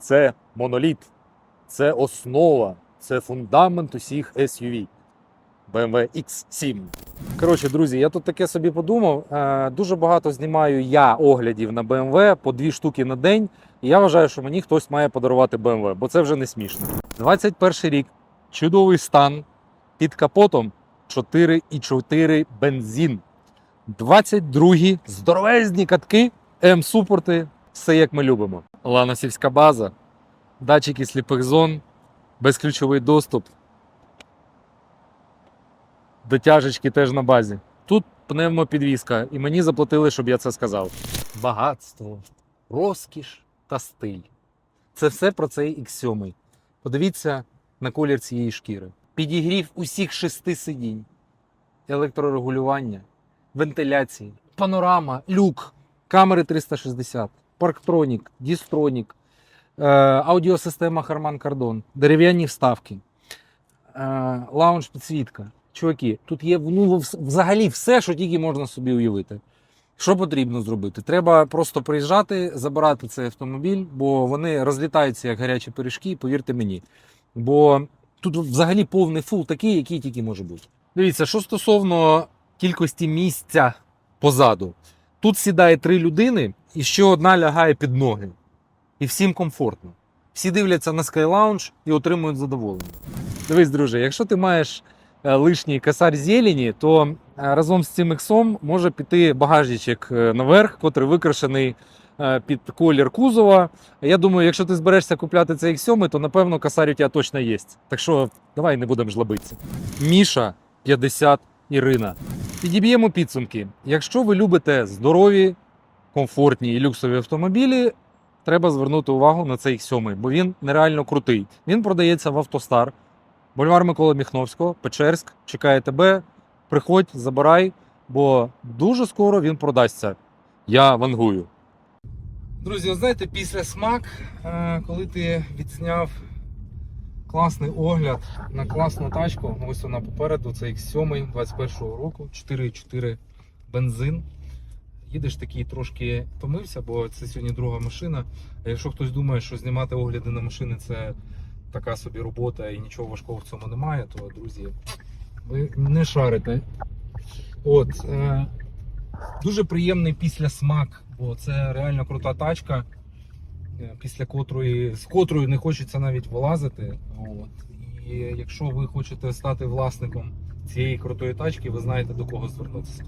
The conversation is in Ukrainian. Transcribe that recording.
Це моноліт, це основа, це фундамент усіх SUV. BMW X7. Коротше, друзі, я тут таке собі подумав. Е, Дуже багато знімаю я оглядів на BMW по дві штуки на день. І я вважаю, що мені хтось має подарувати BMW, бо це вже не смішно. 21 рік, чудовий стан, під капотом 4,4 бензин. 22 здоровезні катки, М-супорти, все як ми любимо. Ланосівська база, датчики сліпих зон, безключовий доступ. Дотяжечки теж на базі. Тут пневмопідвізка, і мені заплатили, щоб я це сказав. Багатство, розкіш та стиль. Це все про цей X7. Подивіться на колір цієї шкіри. Підігрів усіх шести сидінь, електрорегулювання, вентиляції, панорама, люк, камери 360, парктронік, дістронік, е, аудіосистема Harman Kardon, дерев'яні вставки, е, лаунж підсвітка. Чуваки, тут є ну, взагалі все, що тільки можна собі уявити. Що потрібно зробити? Треба просто приїжджати, забирати цей автомобіль, бо вони розлітаються як гарячі пиріжки, повірте мені. Бо тут взагалі повний фул такий, який тільки може бути. Дивіться, що стосовно кількості місця позаду. Тут сідає три людини, і ще одна лягає під ноги. І всім комфортно. Всі дивляться на Sky Lounge і отримують задоволення. Дивись, друже, якщо ти маєш е, лишній косарь зелені, то е, разом з цим іксом може піти багажничок е, наверх, котрий викрашений під колір кузова. Я думаю, якщо ти зберешся купляти цей X7, то напевно косарь у тебе точно є. Так що давай не будемо жлобитися. Міша 50 Ірина. Підіб'ємо підсумки. Якщо ви любите здорові, комфортні і люксові автомобілі, треба звернути увагу на цей X7, бо він нереально крутий. Він продається в Автостар. Бульвар Миколи Міхновського, Печерськ, чекає тебе. Приходь, забирай, бо дуже скоро він продасться. Я вангую. Друзі, знаєте, після смак, е, коли ти відсняв класний огляд на класну тачку, ось вона попереду, це X7 21-го року, 4,4 бензин. Їдеш такий трошки втомився, бо це сьогодні друга машина. А якщо хтось думає, що знімати огляди на машини це така собі робота і нічого важкого в цьому немає, то друзі, ви не шарите. От, е, дуже приємний після смак, бо це реально крута тачка, е, після котрої, з котрою не хочеться навіть вилазити. От. І якщо ви хочете стати власником цієї крутої тачки, ви знаєте до кого звернутися.